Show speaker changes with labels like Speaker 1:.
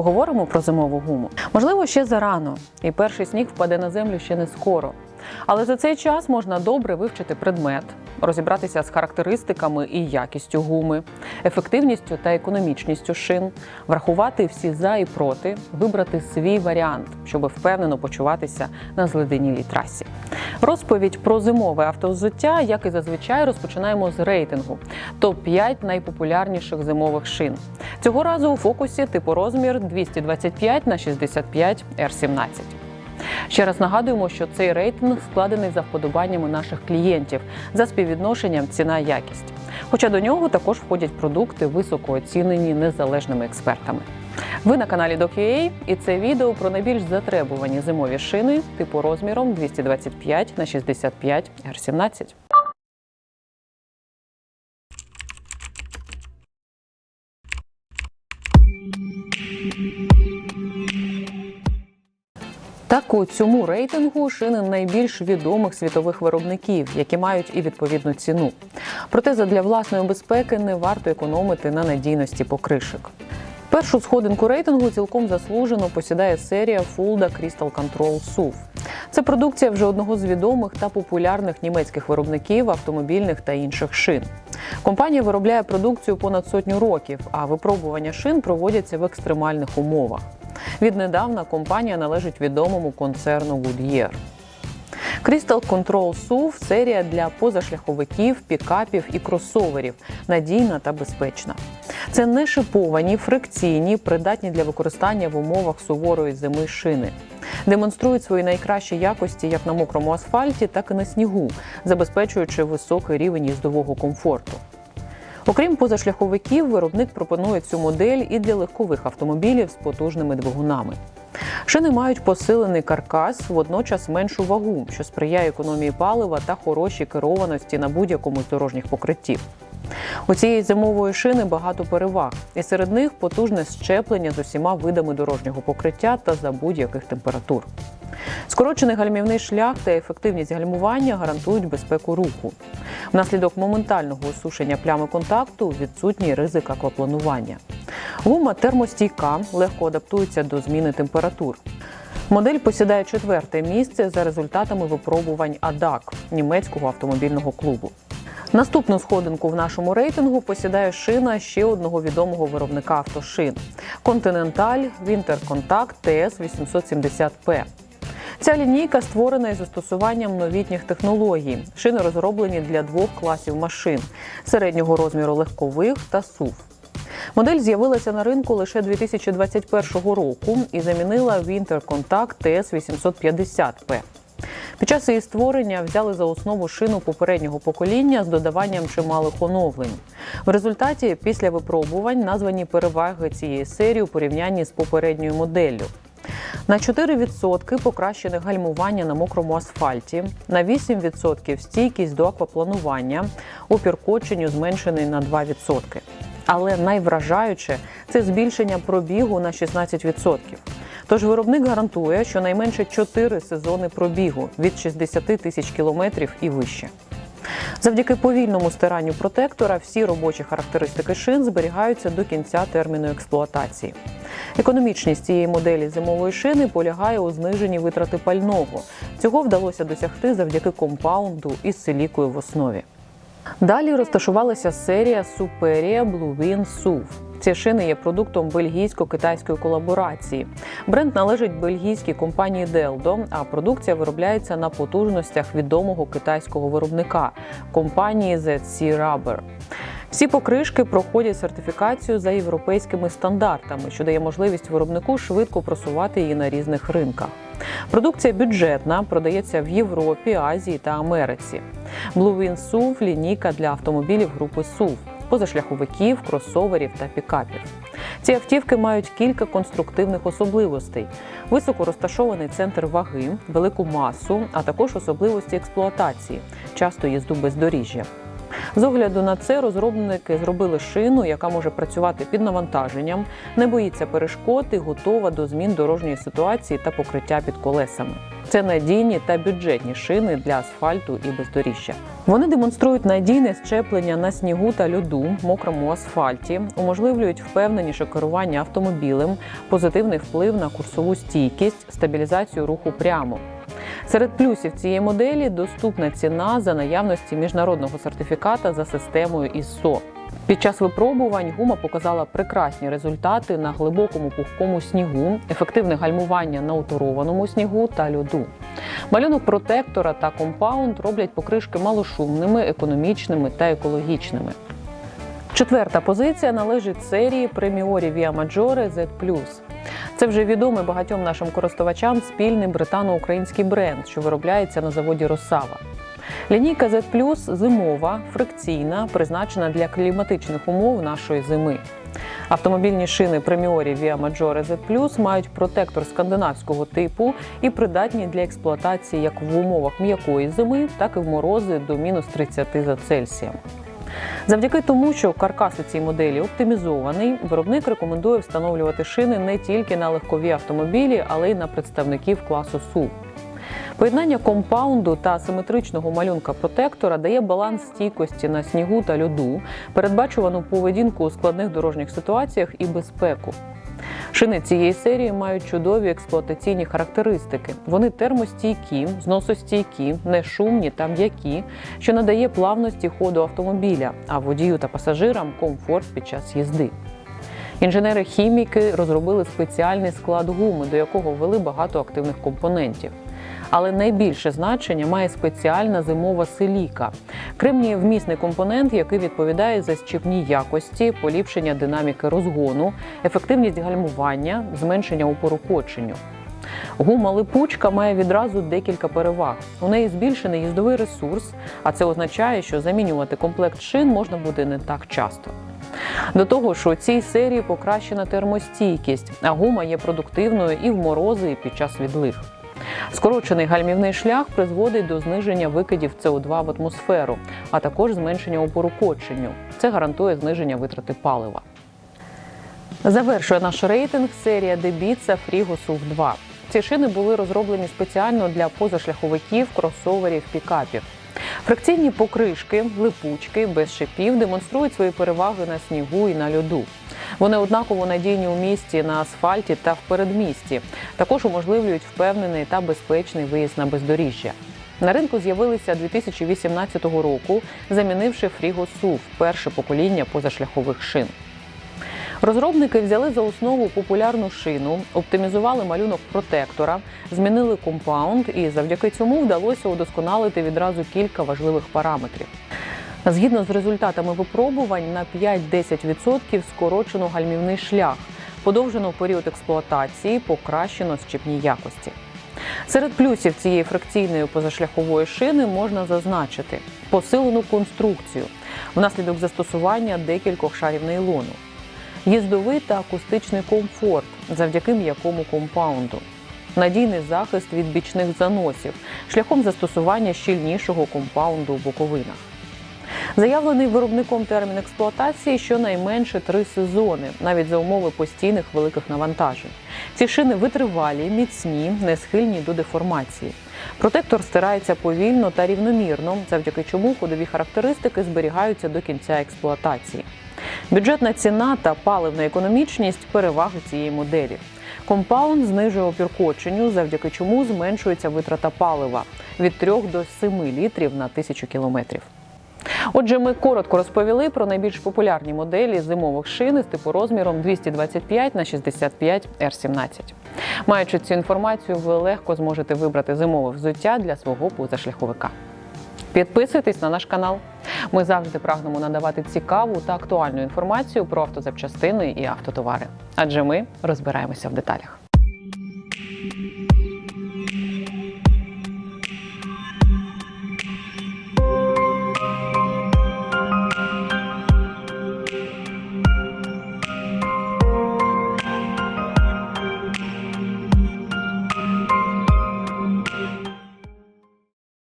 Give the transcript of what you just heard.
Speaker 1: Поговоримо про зимову гуму. Можливо, ще зарано, і перший сніг впаде на землю ще не скоро. Але за цей час можна добре вивчити предмет, розібратися з характеристиками і якістю гуми, ефективністю та економічністю шин, врахувати всі за і проти, вибрати свій варіант, щоб впевнено почуватися на зледенілій трасі. Розповідь про зимове автовзуття, як і зазвичай, розпочинаємо з рейтингу топ 5 найпопулярніших зимових шин. Цього разу у фокусі типорозмір 225 на 65 R17. Ще раз нагадуємо, що цей рейтинг складений за вподобаннями наших клієнтів за співвідношенням ціна-якість. Хоча до нього також входять продукти, високо оцінені незалежними експертами. Ви на каналі DocUA і це відео про найбільш затребувані зимові шини типу розміром 225 на 65 R17. Так у цьому рейтингу шини найбільш відомих світових виробників, які мають і відповідну ціну. Проте задля власної безпеки не варто економити на надійності покришок. Першу сходинку рейтингу цілком заслужено посідає серія Fulda Crystal Control SUV. Це продукція вже одного з відомих та популярних німецьких виробників автомобільних та інших шин. Компанія виробляє продукцію понад сотню років, а випробування шин проводяться в екстремальних умовах. Віднедавна компанія належить відомому концерну Goodyear. Crystal Control SUV – серія для позашляховиків, пікапів і кросоверів, надійна та безпечна. Це не шиповані, фрикційні, придатні для використання в умовах суворої зими шини. Демонструють свої найкращі якості як на мокрому асфальті, так і на снігу, забезпечуючи високий рівень їздового комфорту. Окрім позашляховиків, виробник пропонує цю модель і для легкових автомобілів з потужними двигунами. Шини мають посилений каркас, водночас меншу вагу, що сприяє економії палива та хорошій керованості на будь-якому з дорожніх покриттів. У цієї зимової шини багато переваг, і серед них потужне щеплення з усіма видами дорожнього покриття та за будь-яких температур. Скорочений гальмівний шлях та ефективність гальмування гарантують безпеку руху. Внаслідок моментального осушення плями контакту відсутній ризик аквапланування. Гума термостійка, легко адаптується до зміни температур. Модель посідає четверте місце за результатами випробувань АДАК німецького автомобільного клубу. Наступну сходинку в нашому рейтингу посідає шина ще одного відомого виробника автошин Winter Contact TS 870P. Ця лінійка створена із застосуванням новітніх технологій. Шини розроблені для двох класів машин середнього розміру легкових та SUV. Модель з'явилася на ринку лише 2021 року і замінила Winter Contact TS 850P. Під час її створення взяли за основу шину попереднього покоління з додаванням чималих оновлень. В результаті, після випробувань, названі переваги цієї серії у порівнянні з попередньою моделлю. На 4% покращене гальмування на мокрому асфальті, на 8% стійкість до аквапланування, опір коченню зменшений на 2%. Але найвражаюче це збільшення пробігу на 16%. Тож виробник гарантує, що найменше 4 сезони пробігу від 60 тисяч кілометрів і вище. Завдяки повільному стиранню протектора всі робочі характеристики шин зберігаються до кінця терміну експлуатації. Економічність цієї моделі зимової шини полягає у зниженні витрати пального. Цього вдалося досягти завдяки компаунду із силікою в основі. Далі розташувалася серія Superia Blue Win SUV. Ці шини є продуктом бельгійсько-китайської колаборації. Бренд належить бельгійській компанії Deldo, а продукція виробляється на потужностях відомого китайського виробника компанії ZC Rubber. Всі покришки проходять сертифікацію за європейськими стандартами, що дає можливість виробнику швидко просувати її на різних ринках. Продукція бюджетна, продається в Європі, Азії та Америці. Blue Win SUV – лінійка для автомобілів групи SUV, позашляховиків, кросоверів та пікапів. Ці автівки мають кілька конструктивних особливостей: високо розташований центр ваги, велику масу, а також особливості експлуатації, часто їзду бездоріжжя. З огляду на це розробники зробили шину, яка може працювати під навантаженням, не боїться перешкод і готова до змін дорожньої ситуації та покриття під колесами. Це надійні та бюджетні шини для асфальту і бездоріжжя. Вони демонструють надійне щеплення на снігу та льоду, мокрому асфальті, уможливлюють впевненіше керування автомобілем, позитивний вплив на курсову стійкість, стабілізацію руху прямо. Серед плюсів цієї моделі доступна ціна за наявності міжнародного сертифіката за системою ISO. Під час випробувань гума показала прекрасні результати на глибокому пухкому снігу, ефективне гальмування на уторованому снігу та льоду. Малюнок протектора та компаунд роблять покришки малошумними, економічними та екологічними. Четверта позиція належить серії Premiori Via Maggiore Z+. Це вже відомий багатьом нашим користувачам спільний британо-український бренд, що виробляється на заводі Росава. Лінійка Z зимова, фрикційна, призначена для кліматичних умов нашої зими. Автомобільні шини Premiori Via Maggiore Z мають протектор скандинавського типу і придатні для експлуатації як в умовах м'якої зими, так і в морози до мінус 30 за Цельсієм. Завдяки тому, що каркас у цій моделі оптимізований, виробник рекомендує встановлювати шини не тільки на легкові автомобілі, але й на представників класу SUV. Поєднання компаунду та асиметричного малюнка протектора дає баланс стійкості на снігу та льоду, передбачувану поведінку у складних дорожніх ситуаціях і безпеку. Шини цієї серії мають чудові експлуатаційні характеристики. Вони термостійкі, зносостійкі, нешумні та м'які, що надає плавності ходу автомобіля, а водію та пасажирам комфорт під час їзди. Інженери-хіміки розробили спеціальний склад гуми, до якого ввели багато активних компонентів. Але найбільше значення має спеціальна зимова силіка кремнієвмісний компонент, який відповідає за щіпні якості, поліпшення динаміки розгону, ефективність гальмування, зменшення опору коченню. Гума липучка має відразу декілька переваг. У неї збільшений їздовий ресурс, а це означає, що замінювати комплект шин можна буде не так часто. До того ж, у цій серії покращена термостійкість, а гума є продуктивною і в морози, і під час відлив. Скорочений гальмівний шлях призводить до зниження викидів СО2 в атмосферу, а також зменшення опору коченню. Це гарантує зниження витрати палива. Завершує наш рейтинг серія Дебіца Frigo SUV 2. Ці шини були розроблені спеціально для позашляховиків, кросоверів, пікапів. Фракційні покришки, липучки без шипів демонструють свої переваги на снігу і на льоду. Вони однаково надійні у місті на асфальті та в передмісті. Також уможливлюють впевнений та безпечний виїзд на бездоріжжя. На ринку з'явилися 2018 року, замінивши Фріго SUV – перше покоління позашляхових шин. Розробники взяли за основу популярну шину, оптимізували малюнок протектора, змінили компаунд, і завдяки цьому вдалося удосконалити відразу кілька важливих параметрів. Згідно з результатами випробувань, на 5-10% скорочено гальмівний шлях, подовжено період експлуатації, покращено щепні якості. Серед плюсів цієї фракційної позашляхової шини можна зазначити посилену конструкцію внаслідок застосування декількох шарів нейлону, їздовий та акустичний комфорт завдяки м'якому компаунду, надійний захист від бічних заносів шляхом застосування щільнішого компаунду у боковинах. Заявлений виробником термін експлуатації щонайменше три сезони, навіть за умови постійних великих навантажень. Ці шини витривалі, міцні, не схильні до деформації. Протектор стирається повільно та рівномірно, завдяки чому ходові характеристики зберігаються до кінця експлуатації. Бюджетна ціна та паливна економічність переваги цієї моделі. Компаунд знижує опір коченню, завдяки чому зменшується витрата палива від 3 до 7 літрів на тисячу кілометрів. Отже, ми коротко розповіли про найбільш популярні моделі зимових шин з типу розміром 225 на 65 R17. Маючи цю інформацію, ви легко зможете вибрати зимове взуття для свого позашляховика. Підписуйтесь на наш канал. Ми завжди прагнемо надавати цікаву та актуальну інформацію про автозапчастини і автотовари. Адже ми розбираємося в деталях.